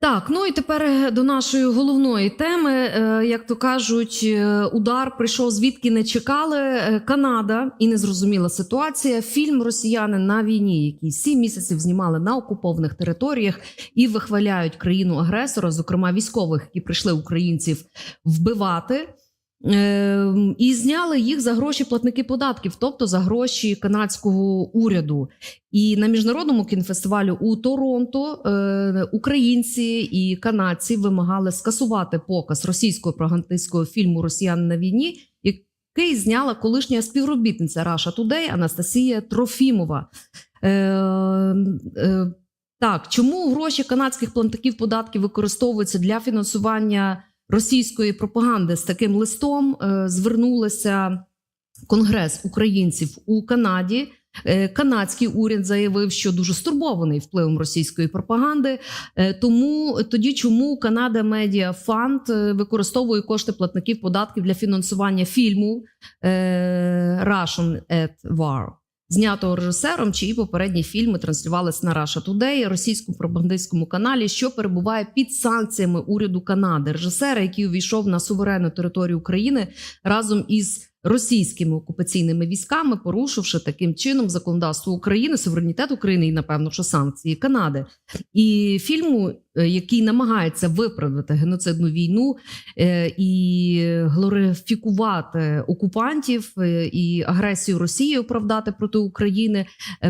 Так, ну і тепер е, до нашої головної теми. Е, Як то кажуть, е, удар прийшов звідки не чекали. Канада і незрозуміла ситуація. Фільм Росіяни на війні, який сім місяців знімали на окупованих територіях і вихваляють країну агресора, зокрема військових, які прийшли українців вбивати. Е, І зняли їх за гроші платники податків, тобто за гроші канадського уряду. І на міжнародному кінофестивалю у Торонто е, українці і канадці вимагали скасувати показ російського пропагандистського фільму Росіяни на війні, який зняла колишня співробітниця Раша Today Анастасія Трофімова. Е, е, так, чому гроші канадських платників податків використовуються для фінансування російської пропаганди? З таким листом е, звернулися Конгрес українців у Канаді. Е, Канадський уряд заявив, що дуже стурбований впливом російської пропаганди. Е, Тому тоді, чому Канада Медіа Фанд використовує кошти платників податків для фінансування фільму Russian at War, знятого режисером, чиї попередні фільми транслювалися на Russia Today, російському пропагандистському каналі, що перебуває під санкціями уряду Канади, режисера, який увійшов на суверенну територію України разом із російськими окупаційними військами, порушивши таким чином законодавство України, суверенітет України і напевно, що санкції Канади, і фільму, е, який намагається виправдати геноцидну війну е, і глорифікувати окупантів е, і агресію Росії оправдати проти України,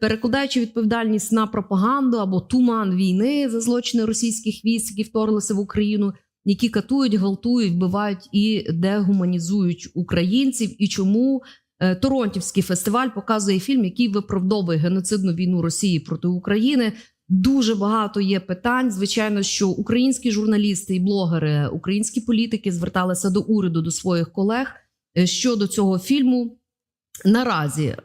перекладаючи відповідальність на пропаганду або туман війни за злочини російських військ, які вторглися в Україну які катують, гвалтують, вбивають і дегуманізують українців. І чому е, Торонтівський фестиваль показує фільм, який виправдовує геноцидну війну Росії проти України. Дуже багато є питань. Звичайно, що українські журналісти і блогери, українські політики зверталися до уряду до своїх колег е, щодо цього фільму. Наразі е,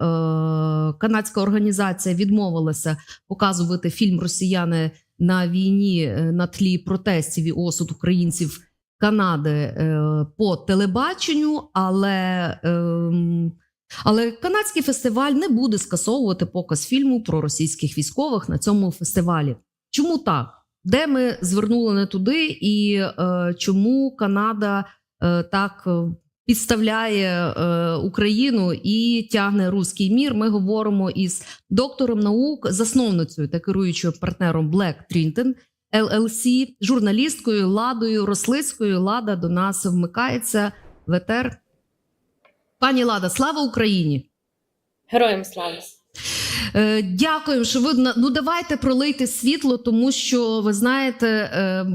канадська організація відмовилася показувати фільм Росіяни на війні е, на тлі протестів і осуд українців Канади е, по телебаченню, але, е, але канадський фестиваль не буде скасовувати показ фільму про російських військових на цьому фестивалі. Чому так? Де ми звернули не туди, і е, чому Канада так підставляє е, Україну і тягне руський мір? Ми говоримо із доктором наук, засновницею та керуючою партнером Black Trinton LLC, журналісткою Ладою Рослицькою. Лада до нас вмикається в. Пані Лада, слава Україні! Героям слава! Е, Дякую, що ви ну давайте пролийте світло, тому що ви знаєте, е,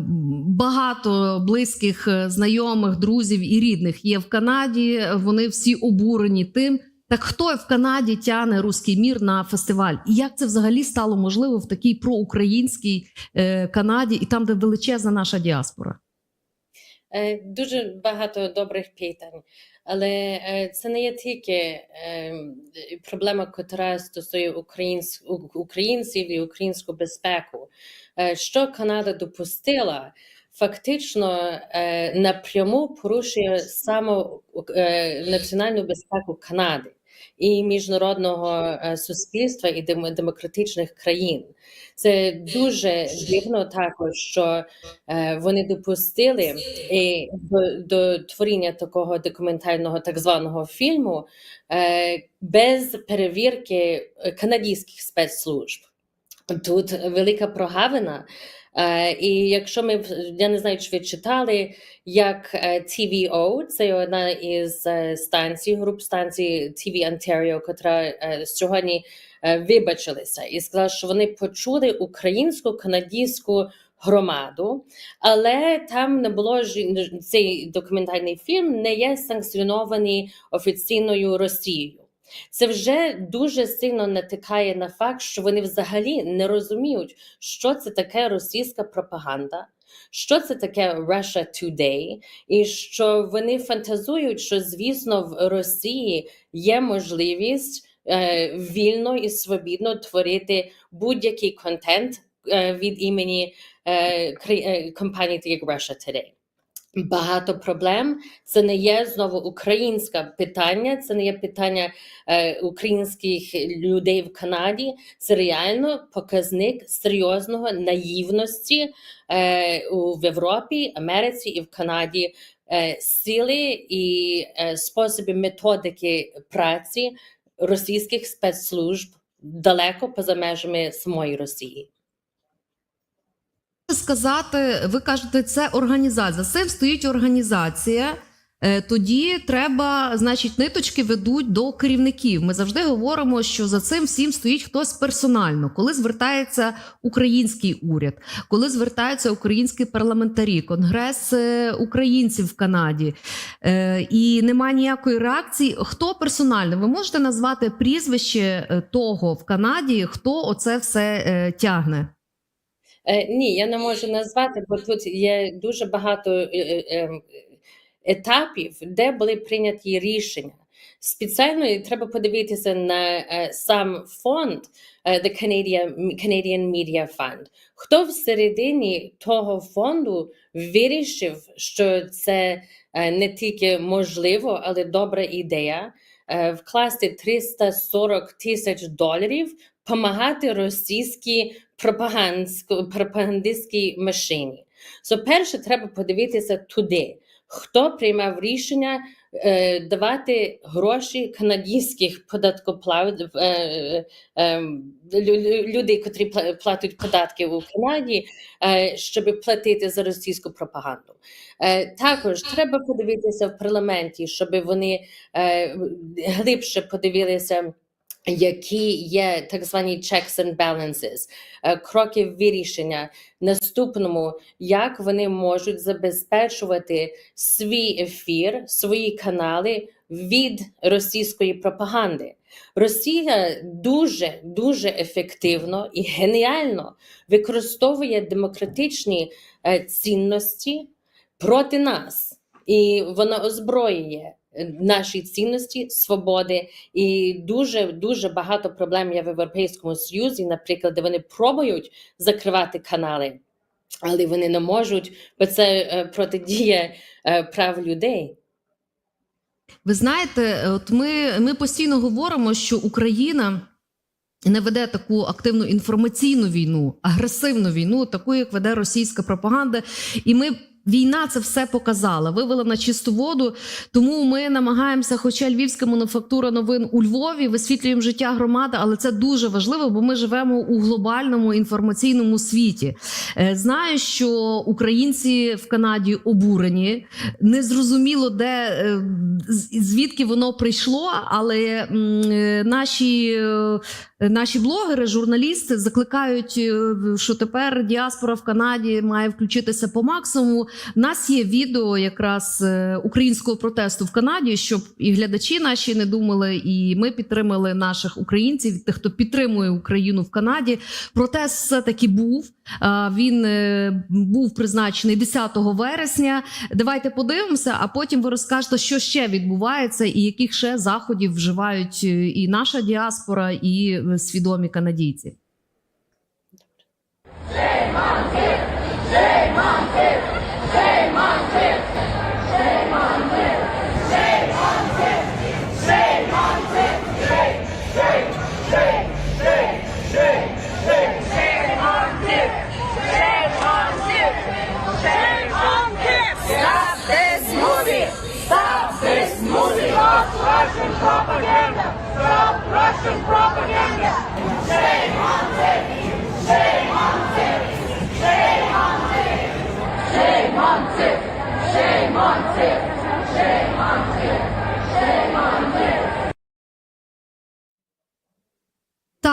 багато близьких е, знайомих, друзів і рідних є в Канаді. Вони всі обурені тим. Так хто в Канаді тягне руський мір на фестиваль? І як це взагалі стало можливо в такій проукраїнській Канаді, і там, де величезна наша діаспора? Е, Дуже багато добрих питань, але е, це не є тільки е, проблема, яка стосує українців і українську безпеку. Е, Що Канада допустила, фактично напряму порушує саму е, національну безпеку Канади і міжнародного е, суспільства і демократичних країн. Це дуже дивно також, що е, вони допустили і до, до творіння такого документального так званого фільму е, без перевірки канадських спецслужб. Тут велика прогавина. Е, і якщо ми я не знаю, чи ви читали, як е, TVO, це одна із е, станцій, груп станцій TV Ontario, котра е, сьогодні е, вибачилися і сказали, що вони почули українську канадську громаду, але там не було ж цей документальний фільм не є санкціонований офіційною Росією. Це вже дуже сильно натикає на факт, що вони взагалі не розуміють, що це таке російська пропаганда, що це таке Russia Today, і що вони фантазують, що звісно в Росії є можливість е, вільно і свобідно творити будь-який контент е, від імені е, е, компанії, так як Russia Today. Багато проблем. Це не є знову українське питання, це не є питання е, українських людей в Канаді. Це реально показник серйозного наївності е, у в Європі, Америці і в Канаді. е, Сили і е, способи методики праці російських спецслужб далеко поза межами самої Росії. Сказати, ви кажете, це організація. За цим стоїть організація. Е, Тоді треба, значить, ниточки ведуть до керівників. Ми завжди говоримо, що за цим всім стоїть хтось персонально, коли звертається український уряд, коли звертаються українські парламентарі, конгрес е, українців в Канаді, е, і немає ніякої реакції. Хто персонально? Ви можете назвати прізвище того в Канаді, хто оце все тягне? Е, ні, я не можу назвати, бо тут є дуже багато е, е, ем, етапів, де були прийняті рішення. Спеціально треба подивитися на сам фонд The Canadian, Canadian Media Fund. Хто всередині того фонду вирішив, що це не тільки можливо, але добра ідея вкласти 340 тисяч доларів, допомагати російській пропагандистській машині. So, перше, треба подивитися туди, хто приймав рішення е, давати гроші канадських податкоплатців, е, е, лю- людей, котрі платять податки у Канаді, е, щоб платити за російську пропаганду. Е, також треба подивитися в парламенті, щоб вони е, глибше подивилися. Які є так звані checks and balances, е, кроки вирішення наступному, як вони можуть забезпечувати свій ефір, свої канали від російської пропаганди. Росія дуже дуже ефективно і геніально використовує демократичні е, цінності проти нас, і вона озброює наші цінності, свободи, і дуже дуже багато проблем є в Європейському Союзі, наприклад, де вони пробують закривати канали, але вони не можуть, бо це е, протидіє е, прав людей. Ви знаєте, от ми, ми постійно говоримо, що Україна не веде таку активну інформаційну війну, агресивну війну, таку, як веде російська пропаганда. І ми війна це все показала, вивела на чисту воду. Тому ми намагаємося, хоча львівська мануфактура новин у Львові, висвітлюємо життя громади, але це дуже важливо, бо ми живемо у глобальному інформаційному світі. Е, Знаю, що українці в Канаді обурені, незрозуміло, де е, звідки воно прийшло, але е, наші. Е, Наші блогери, журналісти закликають, е, що тепер діаспора в Канаді має включитися по максимуму. У нас є відео якраз е, українського протесту в Канаді, щоб і глядачі наші не думали, і ми підтримали наших українців, тих, хто підтримує Україну в Канаді. Протест все таки був. Він був призначений 10 вересня. Давайте подивимося, а потім ви розкажете, що ще відбувається, і яких ще заходів вживають і наша діаспора, і свідомі канадійці. Shame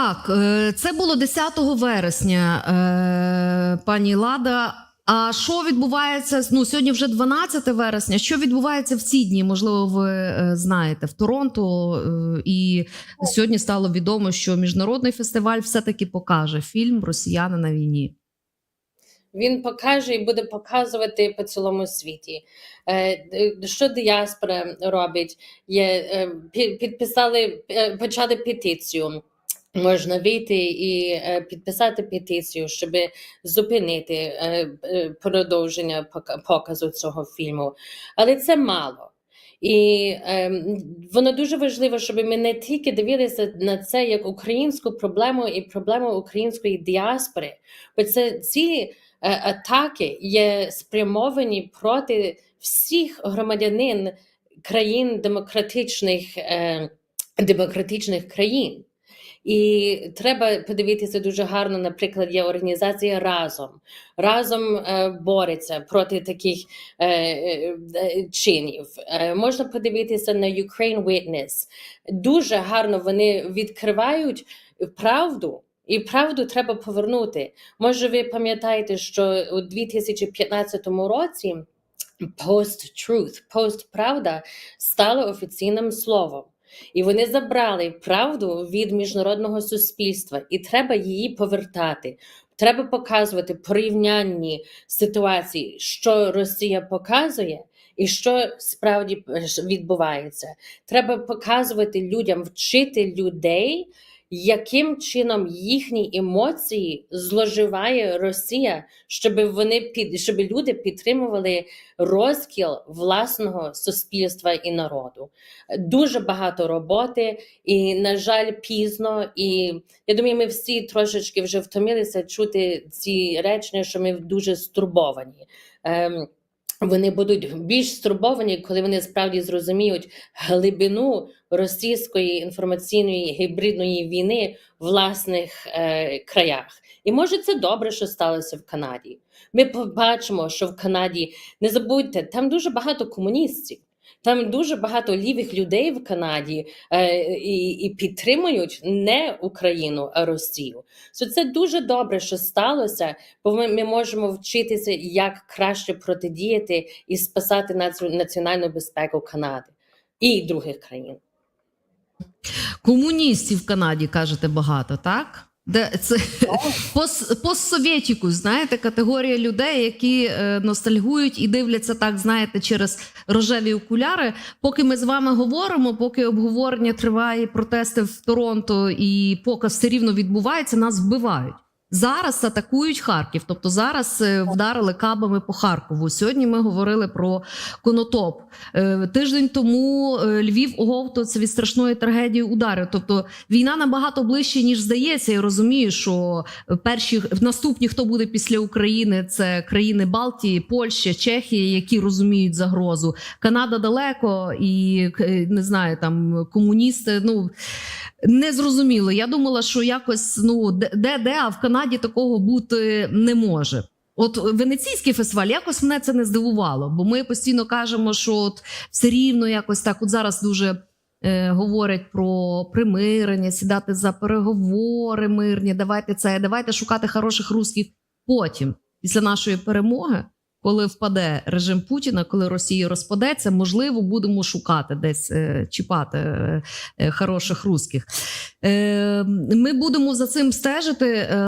Так, е, це було 10 вересня, е, пані Лада. А що відбувається? Ну сьогодні вже 12 вересня. Що відбувається в ці дні? Можливо, ви е, знаєте в Торонто. І сьогодні стало відомо, що міжнародний фестиваль все-таки покаже фільм Росіяни на війні. Він покаже і буде показувати по цілому світі. Що діаспора робить? Є, підписали, почали петицію. Можна вийти і е, підписати петицію, щоб зупинити е, е, продовження пока- показу цього фільму. Але це мало. І е, воно дуже важливо, щоб ми не тільки дивилися на це як українську проблему і проблему української діаспори, бо це ці е, атаки є спрямовані проти всіх громадянин країн демократичних, е, демократичних країн. І треба подивитися дуже гарно. Наприклад, є організація разом разом е, бореться проти таких е, е, чинів. Можна подивитися на Ukraine Witness. Дуже гарно вони відкривають правду. І правду треба повернути. Може, ви пам'ятаєте, що у 2015 році post-truth, пост-правда стала офіційним словом. І вони забрали правду від міжнародного суспільства, і треба її повертати. Треба показувати порівнянні ситуації, що Росія показує, і що справді відбувається. Треба показувати людям, вчити людей, яким чином їхні емоції зловживає Росія, щоб вони під щоб люди підтримували розкіл власного суспільства і народу. Дуже багато роботи, і на жаль, пізно. І я думаю, ми всі трошечки вже втомилися чути ці речення, що ми дуже стурбовані. Ем, вони будуть більш стурбовані, коли вони справді зрозуміють глибину російської інформаційної гібридної війни в власних е, краях. І може це добре, що сталося в Канаді. Ми побачимо, що в Канаді не забудьте, там дуже багато комуністів. Там дуже багато лівих людей в Канаді е, і, і підтримують не Україну, а Росію. So це дуже добре, що сталося, бо ми, ми можемо вчитися, як краще протидіяти і спасати наці- національну безпеку Канади і других країн. Комуністів в Канаді кажете багато, так? Де це пос, постсовєтіку, знаєте, категорія людей, які е, ностальгують і дивляться так, знаєте, через рожеві окуляри. Поки ми з вами говоримо, поки обговорення триває, протести в Торонто і показ все рівно відбувається, нас вбивають. Зараз атакують Харків, тобто зараз е, вдарили кабами по Харкову. Сьогодні ми говорили про конотоп. Е, Тиждень тому е, Львів оговтується від страшної трагедії ударів. Тобто війна набагато ближче, ніж здається. Я розумію, що перші наступні, хто буде після України, це країни Балтії, Польща, Чехія, які розуміють загрозу. Канада далеко і не знаю, там комуністи. Ну не зрозуміло. Я думала, що якось ну де, де, а в Канаді такого бути не може. От венеційський фестиваль якось мене це не здивувало, бо ми постійно кажемо, що от все рівно якось так. От зараз дуже е, говорять про примирення, сідати за переговори мирні. Давайте це, давайте шукати хороших русських. Потім, після нашої перемоги, коли впаде режим Путіна, коли Росія розпадеться, можливо, будемо шукати десь е, чіпати е, е, хороших русських. Ми будемо за цим стежити.